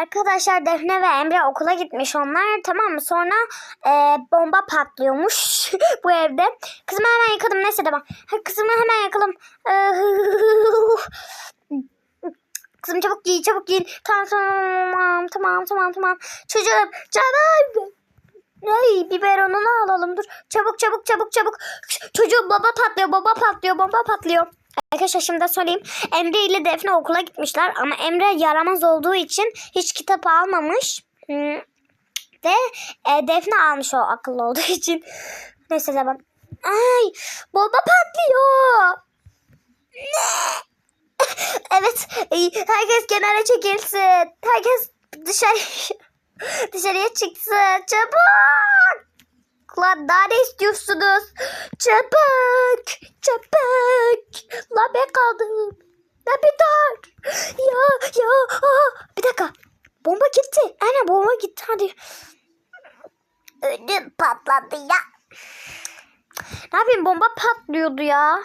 Arkadaşlar Defne ve Emre okula gitmiş onlar tamam mı? Sonra e, bomba patlıyormuş bu evde. Kızımı hemen yakalım neyse tamam. Ha, kızımı hemen yakalım. Kızım çabuk giy çabuk giyin. Tamam tamam tamam tamam tamam. Çocuğum canım. Ay biberonunu alalım dur. Çabuk çabuk çabuk çabuk. Çocuğum baba patlıyor baba patlıyor baba patlıyor. Arkadaşlar şimdi söyleyeyim. Emre ile Defne okula gitmişler ama Emre yaramaz olduğu için hiç kitap almamış. Hmm. Ve e, Defne almış o akıllı olduğu için. Neyse zaman. Ay baba patlıyor. Ne? evet herkes kenara çekilsin. Herkes dışarı dışarıya çıksın. Çabuk. Ne istiyorsunuz? Çabuk. Çabuk. Lan ben kaldım. Bir dur. Ya ya. Aa, bir dakika. Bomba gitti. Aynen bomba gitti hadi. Ödüm patladı ya. Ne yapayım bomba patlıyordu ya.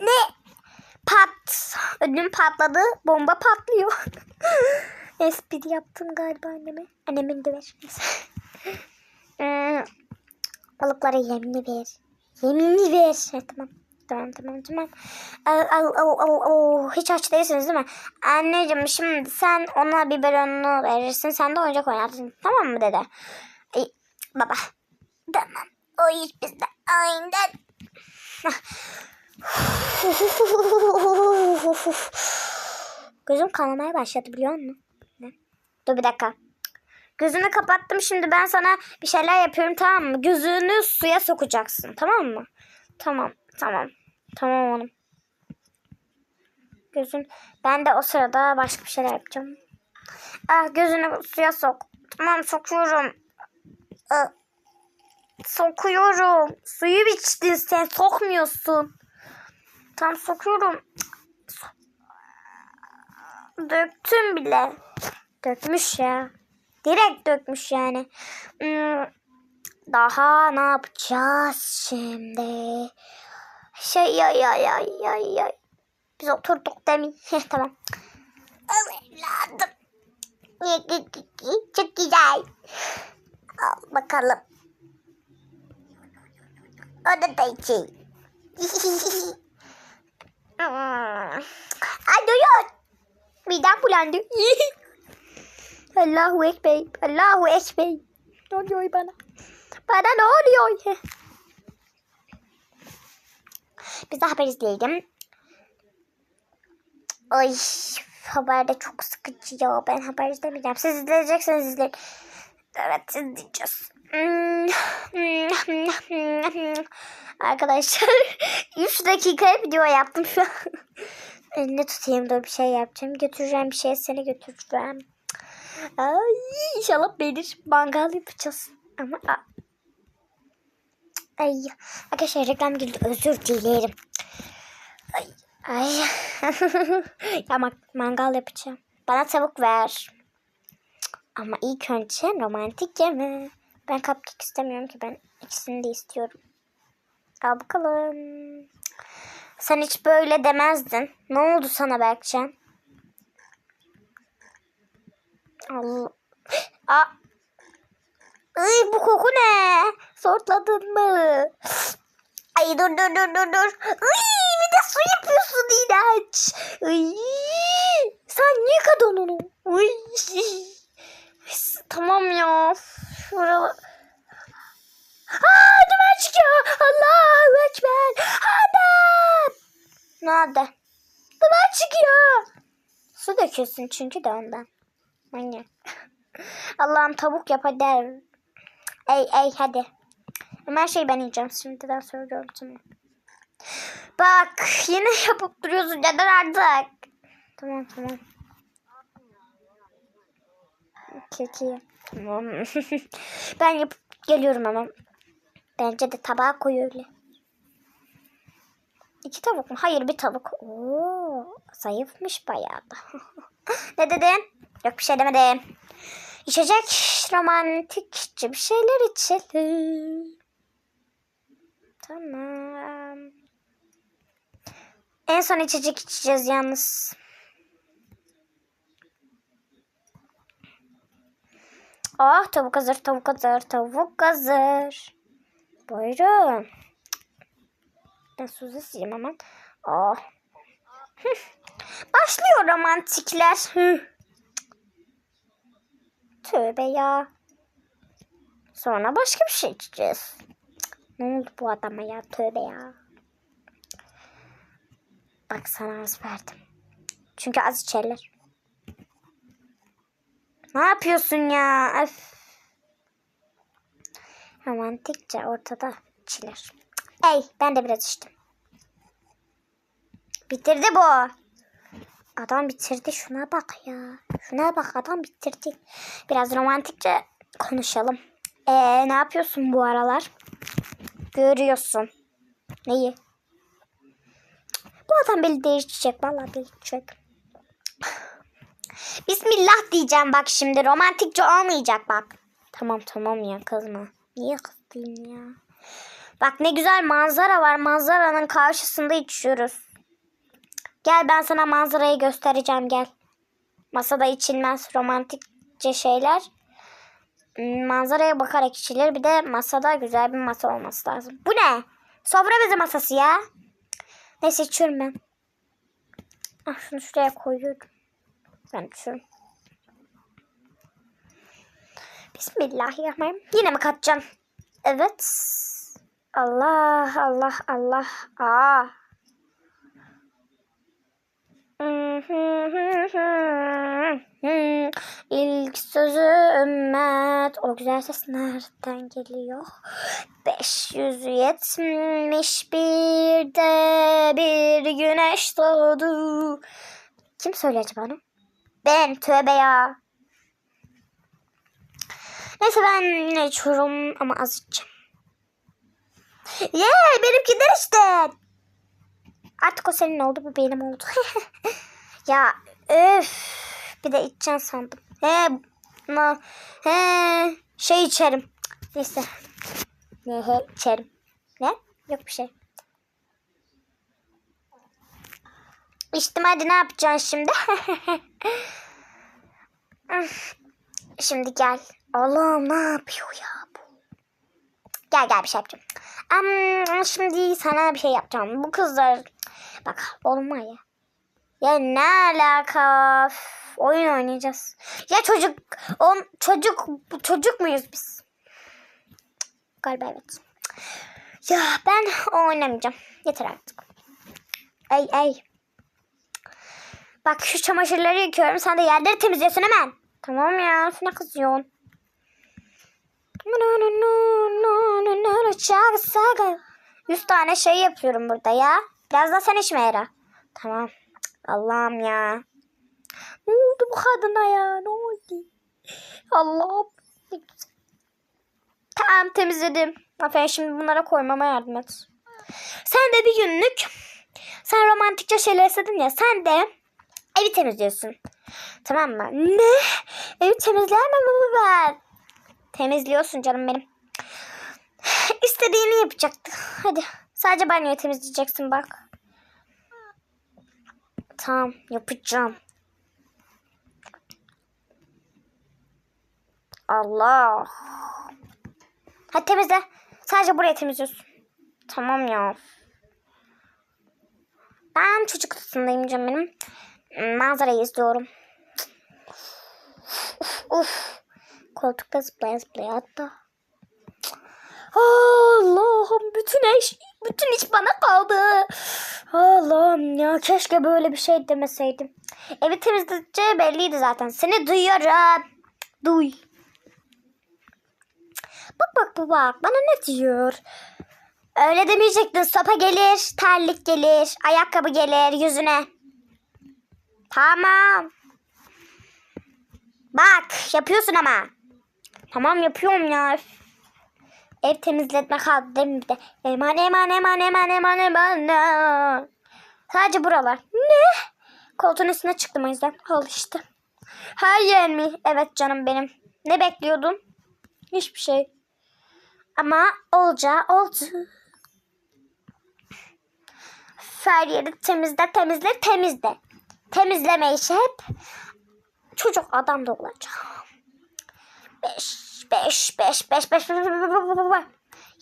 Ne? Pat. Ödüm patladı. Bomba patlıyor. Espri yaptım galiba anneme. Annemin de ver. Balıklara yemini ver. Yemini ver. Ha, tamam. Tamam tamam tamam. Au, au, au, au. Hiç aç değilsiniz değil mi? Anneciğim şimdi sen ona biberonunu verirsin. Sen de oyuncak oynarsın. Tamam mı dede? Ay, baba. Tamam. O iş bizde. Aynen. Gözüm kanamaya başladı biliyor musun? Dur bir dakika. Gözünü kapattım şimdi ben sana bir şeyler yapıyorum tamam mı? Gözünü suya sokacaksın tamam mı? Tamam tamam. Tamam oğlum. Gözün ben de o sırada başka bir şeyler yapacağım. Ah gözünü suya sok. Tamam sokuyorum. Ah, sokuyorum. Suyu içtin sen sokmuyorsun. Tam sokuyorum. Döktüm bile. Dökmüş ya. Direkt dökmüş yani. Hmm, Daha ne yapacağız şimdi? Şey ya ya ya ya ya. Biz oturduk demin. Heh, tamam. Evladım. Çok güzel. Al bakalım. Onu da içeyim. Ay duyuyor. Midem bulandı. Allahu Ekber. Allahu Ekber. Ne oluyor bana? Bana ne oluyor? Biz de haber izleyelim. Ay haber de çok sıkıcı ya. Ben haber izlemeyeceğim. Siz izleyecekseniz izleyin. Evet izleyeceğiz. Arkadaşlar 3 dakikaya video yaptım şu an. Elini tutayım dur bir şey yapacağım. Götüreceğim bir şey seni götüreceğim. Ay inşallah beğenir. Mangal yapacağız. Ama Ay arkadaşlar reklam girdi özür dilerim. Ay ay. ya ma- mangal yapacağım. Bana tavuk ver. Ama ilk önce romantik yeme. Ben cupcake istemiyorum ki ben ikisini de istiyorum. Al bakalım. Sen hiç böyle demezdin. Ne oldu sana Berkcan? Allah. Aa. Ay bu koku ne? Sortladın mı? Ay dur dur dur dur dur. Ay bir de su yapıyorsun iğrenç. Ay. Sen niye kadın onu? Ay. Tamam ya. Şurada. Aa duman çıkıyor. Allahu Ekber. Adam. Nerede? Duman çıkıyor. Su döküyorsun çünkü de ondan. Manyak. Allah'ım tavuk yap hadi. Ey ey hadi. Ama her şeyi ben yiyeceğim. Şimdiden söylüyorum tamam. Bak yine yapıp duruyorsun. Neden artık? Tamam tamam. Keki. Tamam. ben yapıp geliyorum ama. Bence de tabağa koy öyle. İki tavuk mu? Hayır bir tavuk. Oo, zayıfmış bayağı da. ne dedin? Yok bir şey demedim. İçecek romantikçe bir şeyler içelim. Tamam. En son içecek içeceğiz yalnız. Ah tavuk hazır, tavuk hazır, tavuk hazır. Buyurun. Ben sileyim hemen. Ah. Hıh. Başlıyor romantikler. Hıh. Tövbe ya. Sonra başka bir şey içeceğiz. Ne oldu bu adama ya? Tövbe ya. Bak sana az verdim. Çünkü az içerler. Ne yapıyorsun ya? Öf. Romantikçe ortada içilir. Ey ben de biraz içtim. Bitirdi bu. Adam bitirdi. Şuna bak ya. Şuna bak adam bitirdi. Biraz romantikçe konuşalım. Ee, ne yapıyorsun bu aralar? Görüyorsun. Neyi? Bu adam beni değiştirecek. Vallahi değiştirecek. Bismillah diyeceğim bak şimdi. Romantikçe olmayacak bak. Tamam tamam ya kızma. Niye kızdayım ya? Bak ne güzel manzara var. Manzaranın karşısında içiyoruz. Gel ben sana manzarayı göstereceğim gel. Masada içilmez romantikçe şeyler. Manzaraya bakarak içilir. Bir de masada güzel bir masa olması lazım. Bu ne? Sofra bezi masası ya. Neyse içiyorum ben. Ah şunu şuraya koyuyorum. Ben içiyorum. Bismillahirrahmanirrahim. Yine mi katacağım? Evet. Allah Allah Allah. Aa. İlk sözü ümmet. O güzel ses nereden geliyor? 571 de bir güneş doğdu. Kim söyledi acaba onu? Ben tövbe ya. Neyse ben ne içiyorum ama az içeceğim. Yeah benimkiler işte. Artık o senin oldu bu benim oldu. ya öf. Bir de içeceğim sandım. He, na, he, şey içerim. Neyse. Ne he içerim. Ne? Yok bir şey. İçtim hadi ne yapacaksın şimdi? şimdi gel. Allah'ım ne yapıyor ya bu? Gel gel bir şey yapacağım. Am, şimdi sana bir şey yapacağım. Bu kızlar oğlum var ya. Ya ne alaka? Üf, Oyun oynayacağız. Ya çocuk on çocuk çocuk muyuz biz? Galiba evet. Ya ben oynamayacağım. Yeter artık. Ey ey. Bak şu çamaşırları yıkıyorum. Sen de yerleri temizliyorsun hemen. Tamam ya. Ne kızıyorsun? Yüz tane şey yapıyorum burada ya. Biraz da sen işime yara. Tamam. Allah'ım ya. Ne oldu bu kadına ya? Ne oldu? Allah'ım. Tamam temizledim. Aferin şimdi bunlara koymama yardım et. Sen de bir günlük sen romantikçe şeyler istedin ya sen de evi temizliyorsun. Tamam mı? Ne? Evi temizleyemem mi ben? Temizliyorsun canım benim. İstediğini yapacaktı. Hadi sadece banyoyu temizleyeceksin bak. Tamam yapacağım. Allah. Hadi temizle. Sadece burayı temizliyorsun. Tamam ya. Ben çocuk odasındayım canım benim. Manzarayı izliyorum. Uf, uf. Koltukta zıplaya zıplaya hatta. Allah'ım bütün iş, bütün iş bana kaldı. Allah'ım ya keşke böyle bir şey demeseydim. Evi temizleyeceği belliydi zaten. Seni duyuyorum. Duy. Bak bak bu bak bana ne diyor? Öyle demeyecektin. Sopa gelir, terlik gelir, ayakkabı gelir yüzüne. Tamam. Bak yapıyorsun ama. Tamam yapıyorum ya. Ev temizletme kaldı değil mi? Eman eman eman eman eman eman. Sadece buralar. Ne? Koltuğun üstüne çıktım o yüzden. Al işte. Her yer mi? Evet canım benim. Ne bekliyordun? Hiçbir şey. Ama olacağı oldu. Her yeri temizle temizle temizle. Temizleme işi hep çocuk adam da olacak. Beş, 5 5 5 5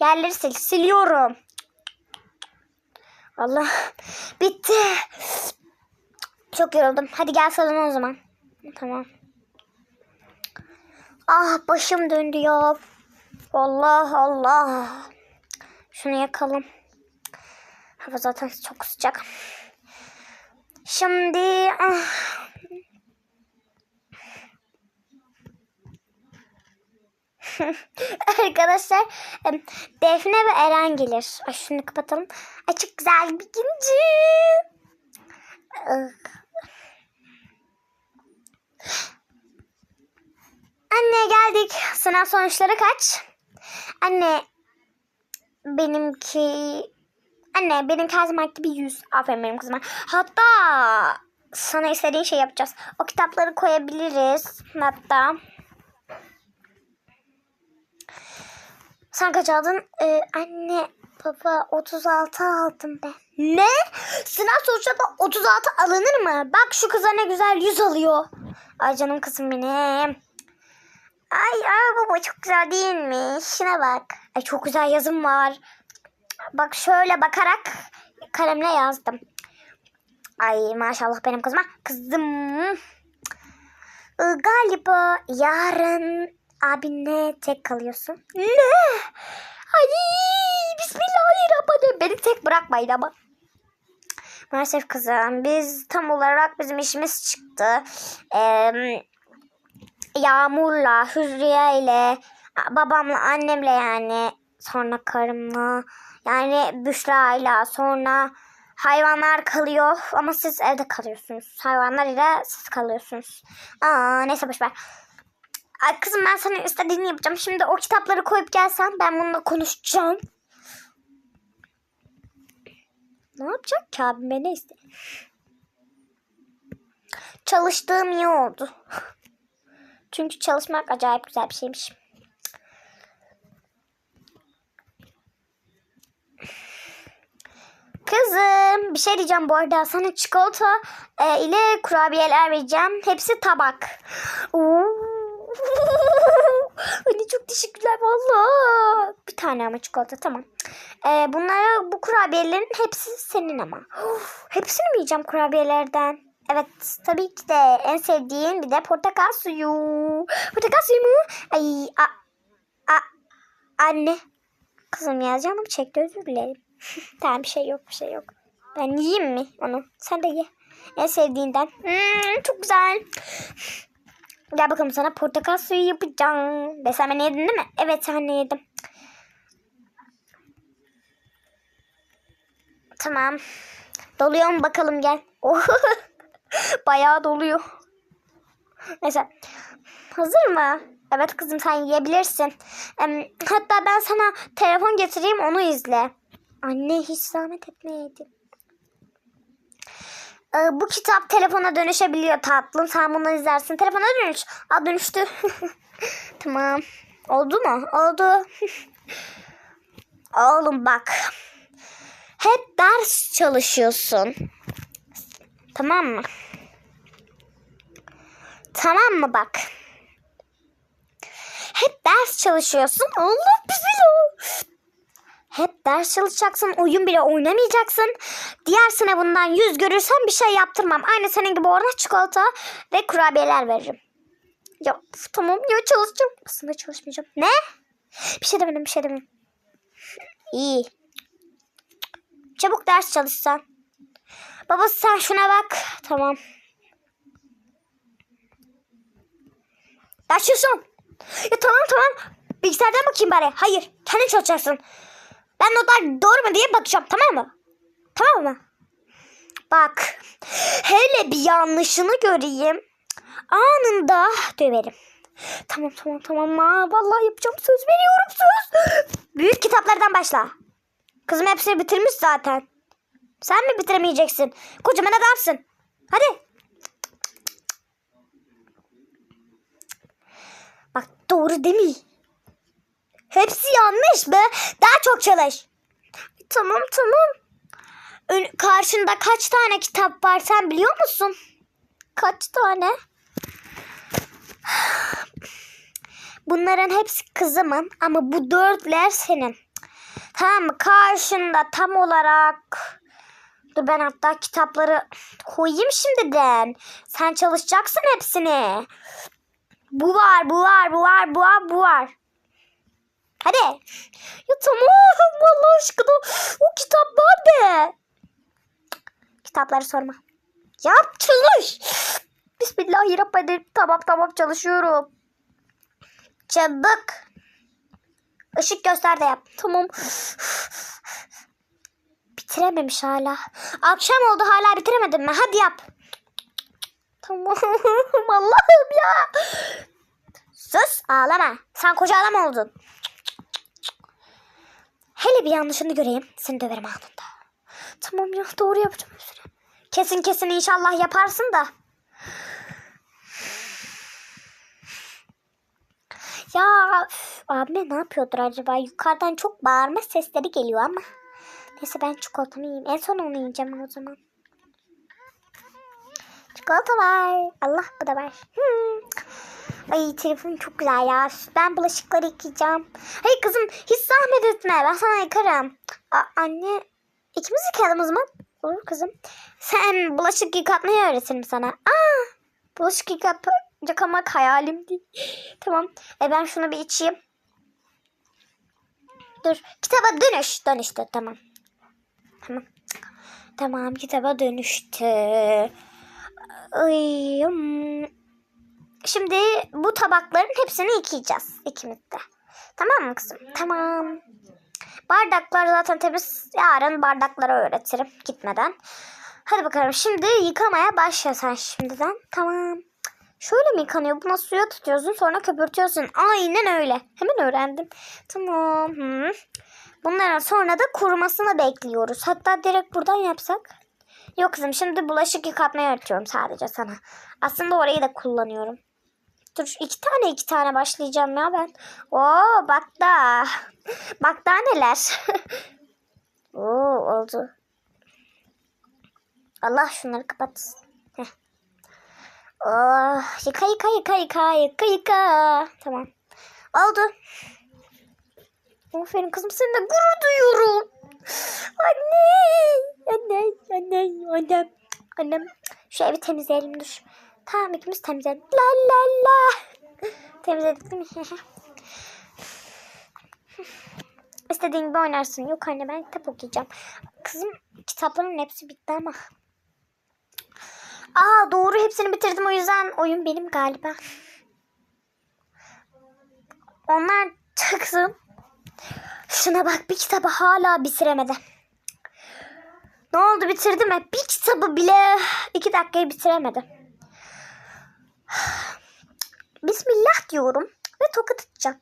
yerleri sil siliyorum. Allah bitti. Çok yoruldum. Hadi gel salona o zaman. Tamam. Ah başım döndü ya. Allah Allah. Şunu yakalım. Hava zaten çok sıcak. Şimdi ah. Arkadaşlar Defne ve Eren gelir. Ay şunu kapatalım. Ay çok güzel bir güncü. Ah. Anne geldik. Sınav sonuçları kaç? Anne benimki anne benimki her zamanki bir yüz. Aferin benim kızıma. Hatta sana istediğin şey yapacağız. O kitapları koyabiliriz. Hatta sen kaç aldın? Ee, anne baba 36 aldım ben. Ne? Sınav sonuçlarında 36 alınır mı? Bak şu kıza ne güzel 100 alıyor. Ay canım kızım benim. Ay ay baba çok güzel değil mi? Şuna bak. Ay çok güzel yazım var. Bak şöyle bakarak kalemle yazdım. Ay maşallah benim kızıma. Kızım. Galiba yarın abinle tek kalıyorsun. Ne? Ay bismillahirrahmanirrahim. Beni tek bırakmayın ama. Maalesef kızım biz tam olarak bizim işimiz çıktı. Eee Yağmur'la, Hürriye ile, babamla, annemle yani sonra karımla, yani Büşra'yla sonra hayvanlar kalıyor ama siz evde kalıyorsunuz. Hayvanlar ile siz kalıyorsunuz. Aa neyse boşver. Ay kızım ben senin istediğini yapacağım. Şimdi o kitapları koyup gelsen ben bununla konuşacağım. Ne yapacak ki abim ne iste? Çalıştığım iyi oldu. Çünkü çalışmak acayip güzel bir şeymiş. Kızım bir şey diyeceğim bu arada sana çikolata e, ile kurabiyeler vereceğim. Hepsi tabak. Oo. Anne çok teşekkürler valla. Bir tane ama çikolata tamam. E, bunları bu kurabiyelerin hepsi senin ama. Hepsini mi yiyeceğim kurabiyelerden? Evet tabii ki de en sevdiğin bir de portakal suyu. Portakal suyu mu? Ay a, a, anne. Kızım ya canım çekti özür dilerim. tamam bir şey yok bir şey yok. Ben yiyeyim mi onu? Sen de ye. En sevdiğinden. Hmm, çok güzel. Gel bakalım sana portakal suyu yapacağım. Beslenmeni yedin değil mi? Evet anne yedim. Tamam. Doluyor mu bakalım gel. Bayağı doluyor. Neyse. Hazır mı? Evet kızım sen yiyebilirsin. Hatta ben sana telefon getireyim onu izle. Anne hiç zahmet etmeyeydin. Ee, bu kitap telefona dönüşebiliyor tatlım. Sen bunu izlersin. Telefona dönüş. Aa dönüştü. tamam. Oldu mu? Oldu. Oğlum bak. Hep ders çalışıyorsun. Tamam mı? Tamam mı bak? Hep ders çalışıyorsun. Allah o. Hep ders çalışacaksın. Oyun bile oynamayacaksın. Diğer sınavından yüz görürsen bir şey yaptırmam. Aynı senin gibi orada çikolata ve kurabiyeler veririm. Ya tamam ya çalışacağım. Aslında çalışmayacağım. Ne? Bir şey demedim bir şey demedim. İyi. Çabuk ders çalışsan. Baba sen şuna bak. Tamam. Başlıyorsun. Ya tamam tamam. Bilgisayardan bakayım bari. Hayır. Kendin çalışacaksın. Ben notlar doğru mu diye bakacağım. Tamam mı? Tamam mı? Bak. Hele bir yanlışını göreyim. Anında döverim. Tamam tamam tamam. Aa, vallahi yapacağım. Söz veriyorum söz. Büyük kitaplardan başla. Kızım hepsini bitirmiş zaten. Sen mi bitiremeyeceksin? Kocaman adamsın. Hadi. Bak doğru değil mi? Hepsi yanlış be. Daha çok çalış. Tamam tamam. Karşında kaç tane kitap var sen biliyor musun? Kaç tane? Bunların hepsi kızımın ama bu dörtler senin. Tamam mı? Karşında tam olarak... Dur ben hatta kitapları koyayım şimdiden. Sen çalışacaksın hepsini. Bu var, bu var, bu var, bu var, bu var. Hadi. Ya tamam Allah aşkına. O kitap nerede? Kitapları sorma. Yap çalış. Bismillahirrahmanirrahim. Tamam tamam çalışıyorum. Çabuk. Işık göster de yap. Tamam. Bitirememiş hala. Akşam oldu hala bitiremedin mi? Hadi yap. Tamam. Allah'ım ya. Sus ağlama. Sen koca adam oldun. Hele bir yanlışını göreyim. Seni döverim anında. Tamam ya doğru yapacağım hepsini. Kesin kesin inşallah yaparsın da. Ya üf, abime ne yapıyordur acaba? Yukarıdan çok bağırma sesleri geliyor ama. Neyse ben çikolatamı yiyeyim. En son onu yiyeceğim o zaman. Çikolata var. Allah bu da var. Hmm. Ay telefonum çok güzel ya. Ben bulaşıkları yıkayacağım. Hey kızım hiç zahmet etme. Ben sana yıkarım. A- anne ikimiz yıkayalım o zaman. Olur kızım. Sen bulaşık yıkatmayı öğretirim sana. Aa, bulaşık yıkap yıkamak hayalimdi. tamam. E ben şunu bir içeyim. Dur. Kitaba dönüş. Dönüştü. Tamam. Tamam. Tamam kitaba dönüştü. Ay, hmm. Şimdi bu tabakların hepsini yıkayacağız ikimiz de. Tamam mı kızım? Tamam. Bardaklar zaten temiz. Yarın bardakları öğretirim gitmeden. Hadi bakalım şimdi yıkamaya başla sen şimdiden. Tamam. Şöyle mi yıkanıyor? Buna suya tutuyorsun sonra köpürtüyorsun. Aynen öyle. Hemen öğrendim. Tamam. Bunların sonra da kurumasını bekliyoruz. Hatta direkt buradan yapsak. Yok kızım şimdi bulaşık yıkatmayı öğretiyorum sadece sana. Aslında orayı da kullanıyorum. Dur iki tane iki tane başlayacağım ya ben. Oo bak da. Bak daha neler. Oo oldu. Allah şunları kapat. Heh. Oh, yıka yıka yıka yıka yıka yıka. Tamam. Oldu. Aferin kızım seninle gurur duyuyorum. Anne. Anne. Anne. Annem. Annem. Şu evi temizleyelim dur. Tamam ikimiz temizleyelim. La la la. Temizledik değil mi? İstediğin gibi oynarsın. Yok anne ben kitap okuyacağım. Kızım kitapların hepsi bitti ama. Aa doğru hepsini bitirdim o yüzden oyun benim galiba. Onlar kızım. Şuna bak bir kitabı hala bitiremedi. Ne oldu bitirdi mi? Bir kitabı bile iki dakikayı bitiremedi. Bismillah diyorum ve tokat atacağım.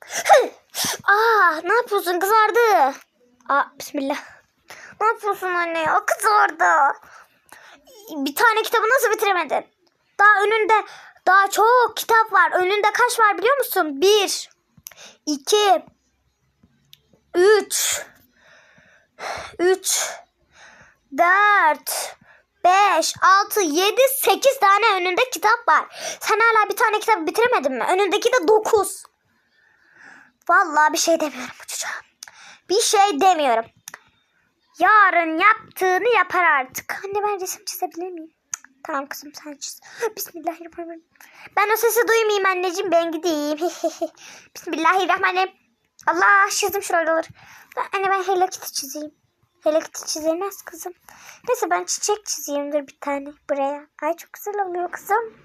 Aa ne yapıyorsun kızardı. Aa bismillah. Ne yapıyorsun anne ya kızardı. Bir tane kitabı nasıl bitiremedin? Daha önünde daha çok kitap var. Önünde kaç var biliyor musun? Bir, iki, üç, üç, dört, beş, altı, yedi, sekiz tane önünde kitap var. Sen hala bir tane kitap bitiremedin mi? Önündeki de dokuz. Vallahi bir şey demiyorum bu çocuğa. Bir şey demiyorum. Yarın yaptığını yapar artık. Anne ben resim çizebilir miyim? Tamam kızım sen çiz. Bismillahirrahmanirrahim. Ben o sesi duymayayım anneciğim ben gideyim. Bismillahirrahmanirrahim. Allah çizdim şuraları. Anne ben Hello Kitty çizeyim. Hello Kitty çizilmez kızım. Neyse ben çiçek çizeyimdir bir tane buraya. Ay çok güzel oluyor kızım.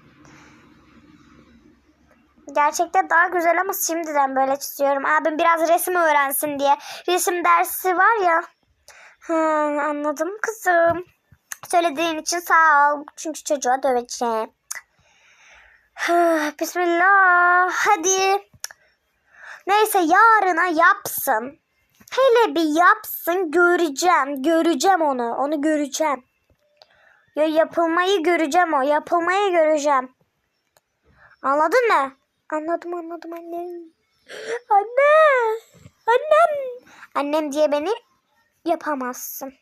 Gerçekten daha güzel ama şimdiden böyle çiziyorum. Abim biraz resim öğrensin diye. Resim dersi var ya. Ha, anladım kızım. Söylediğin için sağ ol. Çünkü çocuğa döveceğim. Bismillah. Hadi. Neyse yarına yapsın. Hele bir yapsın göreceğim. Göreceğim onu. Onu göreceğim. Ya yapılmayı göreceğim o. Yapılmayı göreceğim. Anladın mı? Anladım anladım annem. Anne. Annem. Annem diye beni yapamazsın.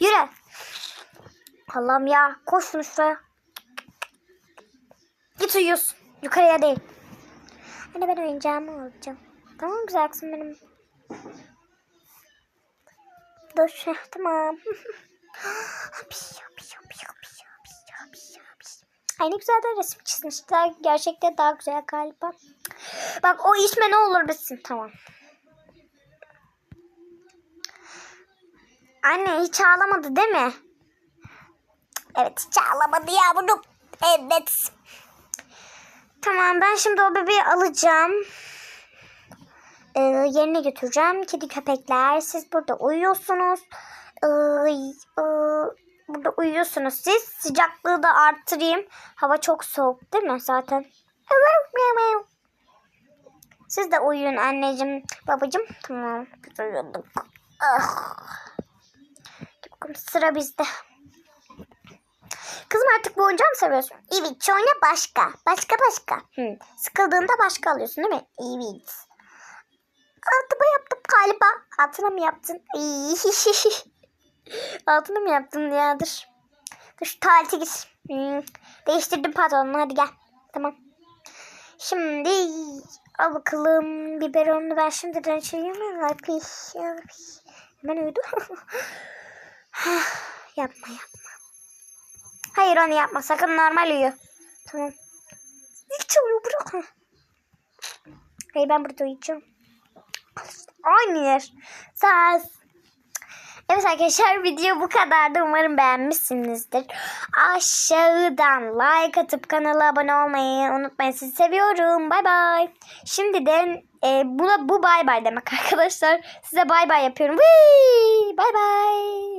Yürü. Allah'ım ya koş şunu şuraya. Git uyuyorsun. Yukarıya değil. Anne ben oyuncağımı alacağım. Tamam güzel kızım benim. Dur heh, tamam. Ay ne güzel de resim çizmişler. Gerçekte daha güzel galiba. Bak o içme ne olur bitsin. Tamam. Anne hiç ağlamadı değil mi? Evet hiç ağlamadı ya bunu. Evet. Tamam ben şimdi o bebeği alacağım. Ee, yerine götüreceğim. Kedi köpekler siz burada uyuyorsunuz. Ee, e, burada uyuyorsunuz siz. Sıcaklığı da arttırayım. Hava çok soğuk değil mi zaten? Siz de uyuyun anneciğim, babacığım. Tamam, biz uyuduk. Ah. Sıra bizde. Kızım artık bu oyuncağı mı seviyorsun? Evet, çoğuna başka. Başka başka. Hı. Sıkıldığında başka alıyorsun değil mi? Evet. Altıma yaptım galiba. Altına mı yaptın? Altına mı yaptın ya? Dur. Dur şu tuvalete git. Hmm. Değiştirdim pantolonunu hadi gel. Tamam. Şimdi al bakalım biberonunu ben şimdiden? Ay, Hemen uyudu. yapma yapma. Hayır onu yapma sakın normal uyu. Tamam. Hiç uyu bırak. Hayır ben burada uyuyacağım. Aynı yer. Saz. Evet arkadaşlar video bu kadardı. Umarım beğenmişsinizdir. Aşağıdan like atıp kanala abone olmayı unutmayın. Sizi seviyorum. Bay bay. Şimdiden e, buna bu bay bay demek arkadaşlar. Size bay bay yapıyorum. Bay bay.